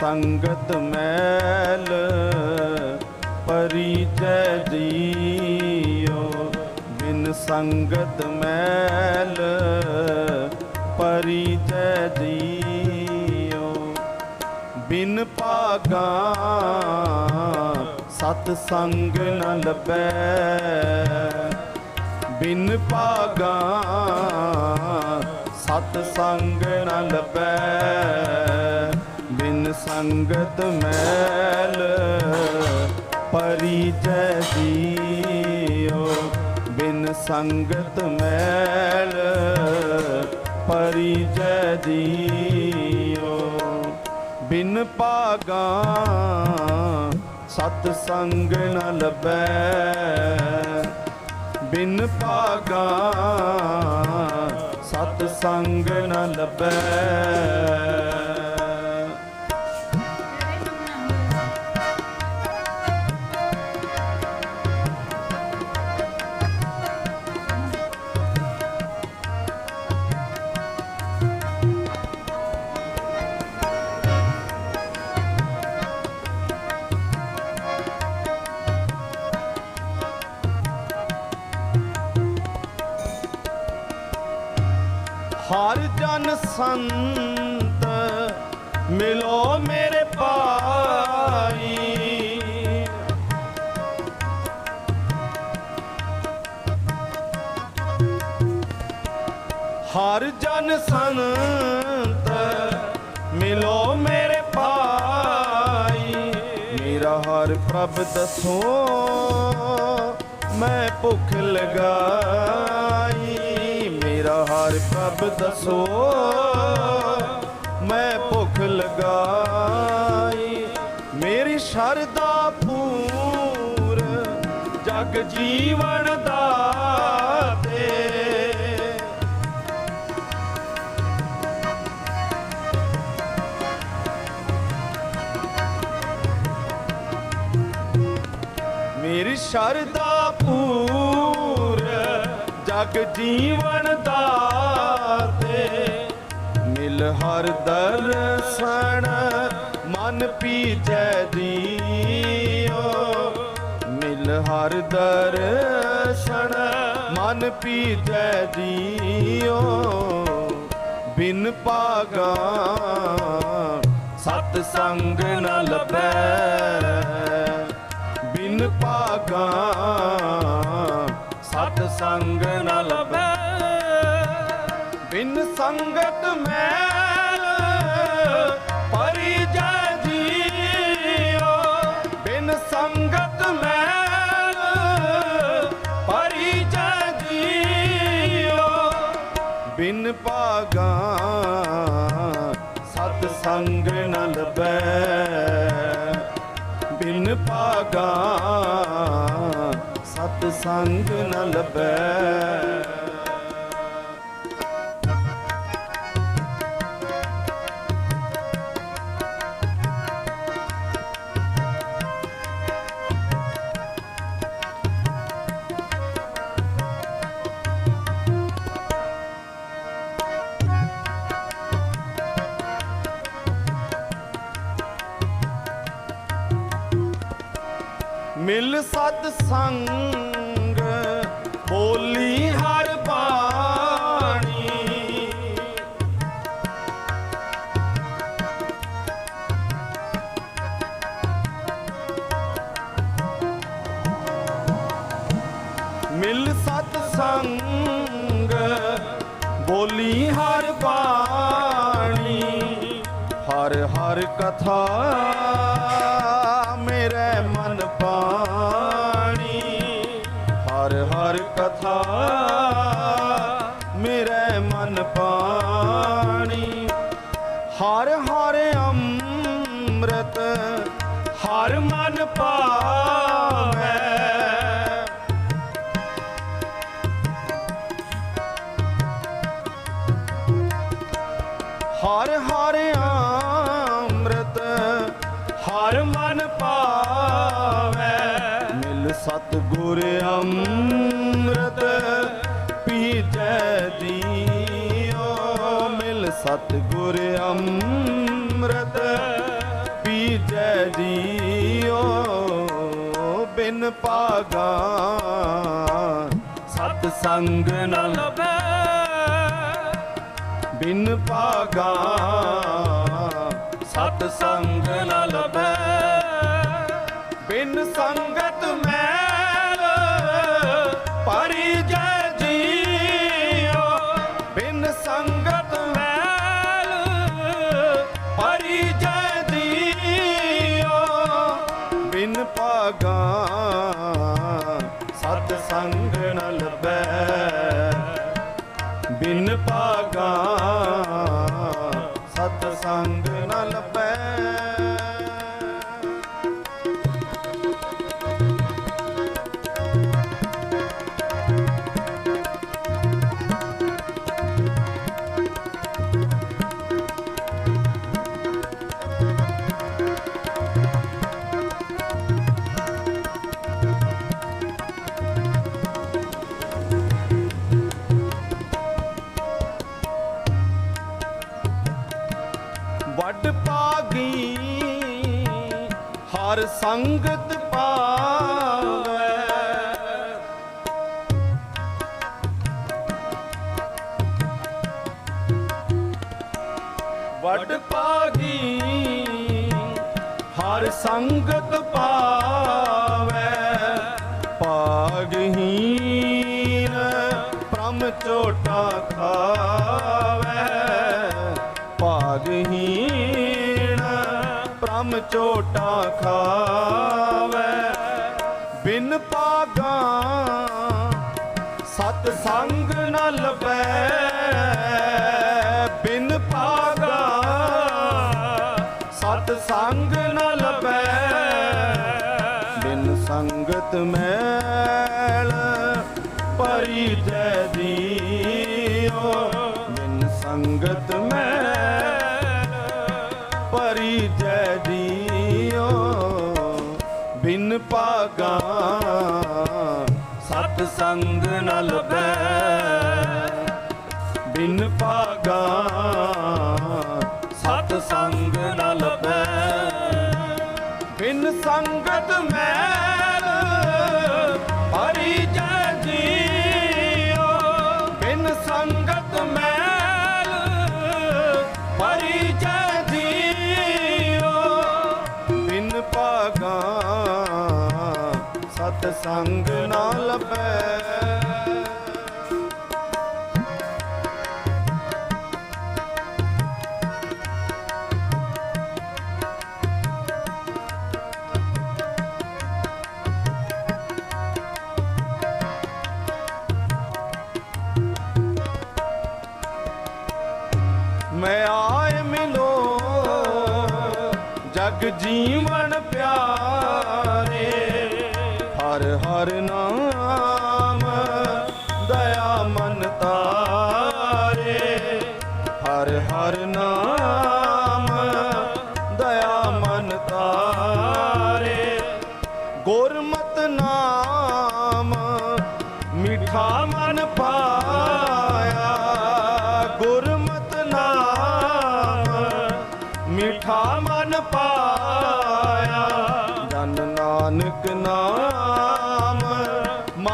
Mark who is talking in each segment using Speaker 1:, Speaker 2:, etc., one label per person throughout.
Speaker 1: ਸੰਗਤ ਮੈਲ ਪਰਿਜੈ ਜੀਓ ਬਿਨ ਸੰਗਤ ਮੈਲ ਪਰਿਜੈ ਜੀਓ ਬਿਨ ਭਾਗਾ ਸਤ ਸੰਗ ਨ ਲੱਭੈ। ਬਿਨ ਭਾਗਾ ਸਤ ਸੰਗ ਨ ਲੱਭੈ। ਬਿਨ ਸੰਗਤ ਮੈਲ ਪਰਿਜੈ ਜੀਓ ਬਿਨ ਸੰਗਤ ਮੈਲ ਪਰਿਜੈ ਜੀਓ ਬਿਨ ਭਾਗਾ ਸਤ ਸੰਗ ਨ ਲੱਭੈ। ਬਿਨ ਭਾਗਾ ਸਤ ਸੰਗ ਨ ਲੱਭੈ। ਸੰਤ ਮਿਲੋ ਮੇਰੇ ਭਾਈ। ਹਰ ਜਨ ਸੰਤ ਮਿਲੋ ਮੇਰੇ ਭਾਈ। ਮੇਰਾ ਹਰ ਪ੍ਰਭ ਦਸੋ, ਮੈਂ ਭੁੱਖ ਲਗਾਈ ਹਰ ਪ੍ਰਭ ਮੈਂ ਭੁੱਖ ਲਗਾਈ। ਮੇਰੀ ਸ਼ਰਦਾ ਪੂਰ ਜਗ ਜੀਵਨ ਦਾਤੇ ਮੇਰੀ ਸ਼ਰਦਾ ਪੂਰ ਜਗ ਜੀਵਨ ਦਾਤੇ ਮਿਲ ਹਰ ਦਰਸਣ ਮਨ ਪੀਜੈ ਜੀਓ ਮਿਲ ਹਰ ਦਰਸਣ ਮਨ ਪੀਜੈ ਜੀਓ ਬਿਨ ਭਾਗਾ ਸਤ ਸੰਗ ਨ ਲੱਭੈ। ਬਿਨ ਭਾਗਾ ਸੰਗ ਨ ਲੱਭੈ ਬਿਨ ਸੰਗਤ ਮੈਲ ਪਰਿਜੈ ਜੀਓ। ਬਿਨ ਸੰਗਤ ਮੈਲ ਪਰਿਜੈ ਜੀਓ। ਬਿਨ ਭਾਗਾ ਸਤ ਸੰਗ ਨ ਲੱਭੈ ਬਿਨ ਭਾਗਾ ਸਤ ਸੰਗ ਨ ਲੱਭੈ। ਮਿਲ ਸਤ ਸੰਗ, ਬੋਲੀ ਹਰ ਬਾਣੀ। ਮਿਲ ਸਤ ਸੰਗ, ਬੋਲੀ ਹਰ ਬਾਣੀ। ਹਰ ਹਰ ਕਥਾ ਕਥਾ ਮੇਰੇ ਮਨ ਪਾਣੀ। ਹਰ ਹਰ ਅੰਮ੍ਰਿਤ, ਹਰ ਮਨ ਪਾਵੈ। ਹਰ ਹਰ ਅੰਮ੍ਰਿਤ, ਹਰ ਮਨ ਪਾਵੈ। ਮਿਲ ਸਤ ਗੁਰ ਅੰਮ੍ਰਿਤ। ਅੰਮ੍ਰਿਤ ਪੀਜੈ ਦੀਓ। ਮਿਲ ਸਤ ਗੁਰ ਅੰਮ੍ਰਿਤ ਪੀਜੈ ਦੀਓ। ਬਿਨ ਪਾਗਾ ਸਤ ਸੰਗ ਨ
Speaker 2: ਲਭੈ।
Speaker 1: ਬਿਨ ਪਾਗਾ ਸਤ ਸੰਗ ਨ ਲਭੈ। ਬਿਨ ਸੰਗਤ ਮੈਂ ਬਿਨ ਪਾਗਾ ਸਤ ਸੰਗ ਨ ਲਬੈ ਹਰ ਸੰਗਤ ਪਾਵੈ। ਵੱਡ ਪਾਗੀ ਹਰ ਸੰਗਤ ਪਾਵੈ। ਪਾਗਹੀਨ ਪ੍ਰਮ ਝੋਟਾ ਖਾਵੈ। ਭਾਗਹੀਣ ਪ੍ਰਮ ਝੋਟਾ ਖਾਵੈ, ਬਿਨ ਪਾਗਾ ਸਤ ਸੰਗ ਨ ਲਬੈ ਬਿਨ ਪਾਗਾ ਸਤ ਸੰਗ ਨ ਲਬੈ ਬਿਨ ਸੰਗਤ ਮੈਂ ਪਰੀ ਜੈ ਦੀਓ ਬਿਨ ਪਾਗਾ ਸਤ ਸੰਗ ਨ ਲਬੈ ਬਿਨ ਪਾਗਾ ਸਤ ਸੰਗ ਨ ਲਬੈ ਬਿਨ ਸੰਗਤ ਸੰਗ ਨਾ ਲਬੈ ਮੈਂ ਆਏ ਮਿਲੋ ਜਗ ਜੀਵਨ ਪਿਆਰੇ। ਹਰ ਹਰ ਨਾਮ ਦਇਆ ਮਨ ਤਾਰੇ। ਹਰ ਹਰ ਨਾਮ ਦਇਆ ਮਨ ਤਾਰੇ। ਗੁਰਮਤ ਨਾਮ ਮਿਠਾ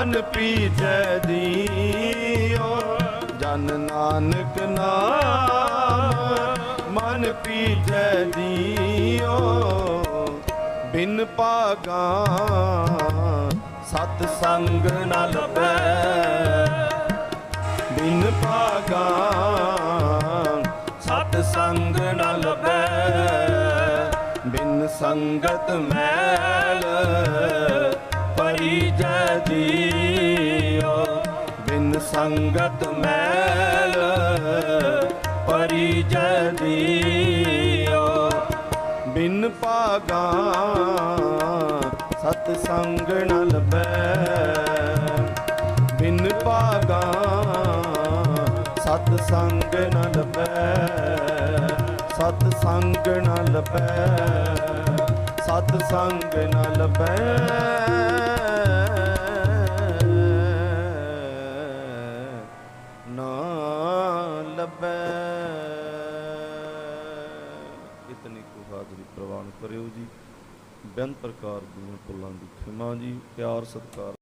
Speaker 1: ਮਨ ਪੀਜੈ ਦੀਓ। ਜਨ ਨਾਨਕ ਨਾਮ ਮਨ ਪੀਜੈ ਦੀਓ। ਬਿਨ ਪਾਗਾ ਸਤ ਸੰਗ ਨ ਲਬੈ ਬਿਨ ਪਾਗਾ ਸਤ ਸੰਗ ਨ ਲਬੈ ਬਿਨ ਸੰਗਤ ਮੈਲ ਪਰੀ ਜੈ ਬਿਨ ਸੰਗਤ ਮੈਲ ਪਰੀ ਜੈ ਜੀਓ ਬਿਨ ਪਾਗਾ ਸਤ ਸੰਗ ਨ ਲਬੈ ਬਿਨ ਪਾਗਾ ਸਤ ਸੰਗ ਨ ਲਬੈ ਸਤ ਸੰਗ ਨ ਲਬੈ ਸਤ ਸੰਗ ਨ ਲਬੈ ਲਬੈ ਇਤਨੀ ਕੁ ਹਾਜ਼ਰੀ ਪ੍ਰਵਾਨ ਕਰਿਓ ਜੀ। ਬੇਅੰਤ ਪ੍ਰਕਾਰ ਦੀਆਂ ਭੁੱਲਾਂ ਦੀ ਖਿਮਾ ਜੀ। ਪਿਆਰ ਸਤਿਕਾਰ